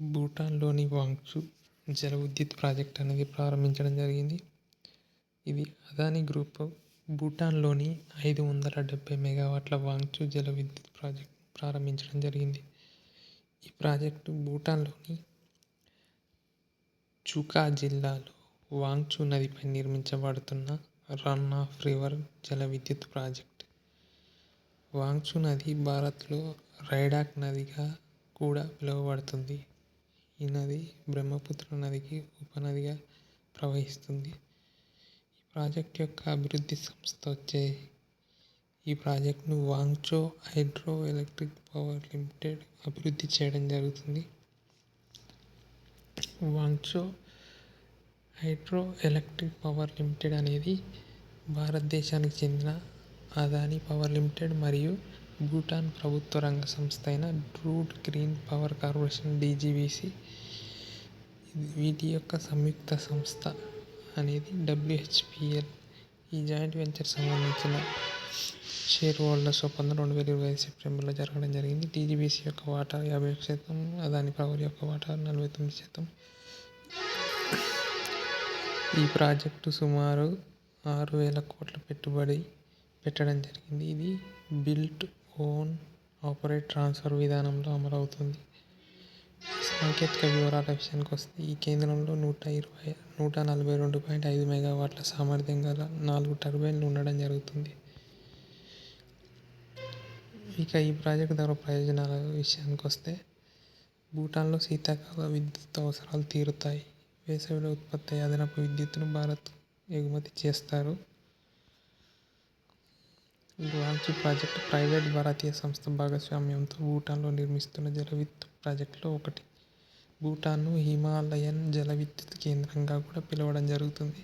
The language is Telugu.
భూటాన్లోని వాంగ్చు జల విద్యుత్ ప్రాజెక్ట్ అనేది ప్రారంభించడం జరిగింది. ఇది అదానీ గ్రూప్ భూటాన్లోని ఐదు వందల డెబ్బై మెగావాట్ల వాంగ్చు జల విద్యుత్ ప్రాజెక్ట్ ప్రారంభించడం జరిగింది. ఈ ప్రాజెక్టు భూటాన్లోని చుకా జిల్లాలో వాంగ్చు నదిపై నిర్మించబడుతున్న రన్ ఆఫ్ రివర్ జల విద్యుత్ ప్రాజెక్ట్. వాంగ్చు నది భారత్లో రైడాక్ నదిగా కూడా పిలువబడుతుంది. ఈ నది బ్రహ్మపుత్ర నదికి ఉపనదిగా ప్రవహిస్తుంది. ఈ ప్రాజెక్ట్ యొక్క అభివృద్ధి సంస్థ వచ్చే ఈ ప్రాజెక్ట్ను Wangchhu hydro electric power limited అభివృద్ధి చేయడం జరుగుతుంది. Wangchhu hydro electric power limited అనేది భారతదేశానికి చెందిన అదాని పవర్ లిమిటెడ్ మరియు భూటాన్ ప్రభుత్వ రంగ సంస్థ అయిన Druk green power corporation DGVC. వీటి యొక్క సంయుక్త సంస్థ అనేది డబ్ల్యూహెచ్పిఎల్. ఈ జాయింట్ వెంచర్ సంబంధించిన షేర్ హోల్డర్స్ ఒప్పందం రెండు వేల ఇరవై ఐదు సెప్టెంబర్లో జరగడం జరిగింది. టీజీబీసీ యొక్క వాటా యాభై ఒక శాతం అదాని పవర్ యొక్క వాటా నలభై తొమ్మిది శాతం. ఈ ప్రాజెక్టు సుమారు ఆరు వేల కోట్ల పెట్టుబడి పెట్టడం జరిగింది. ఇది బిల్ట్ ఓన్ ఆపరేట్ ట్రాన్స్ఫర్ విధానంలో అమలవుతుంది. సాంకేతిక వివరాల విషయానికి వస్తే ఈ కేంద్రంలో నూట ఇరవై నూట నలభై రెండు పాయింట్ ఐదు మెగావాట్ల సామర్థ్యం గల నాలుగు టర్బైన్లు ఉండడం జరుగుతుంది. ఇక ఈ ప్రాజెక్ట్ ద్వారా ప్రయోజనాల విషయానికి వస్తే భూటాన్లో శీతాకాల విద్యుత్ అవసరాలు తీరుతాయి. వేసవిలో ఉత్పత్తి అదనపు విద్యుత్తును భారత్ ఎగుమతి చేస్తారు. వాంగ్చు ప్రాజెక్టు ప్రైవేట్ భారతీయ సంస్థ భాగస్వామ్యంతో భూటాన్లో నిర్మిస్తున్న జలవిద్యుత్ ప్రాజెక్టులో ఒకటి. భూటాన్ను హిమాలయన్ జల విద్యుత్ కేంద్రంగా కూడా పిలవడం జరుగుతుంది.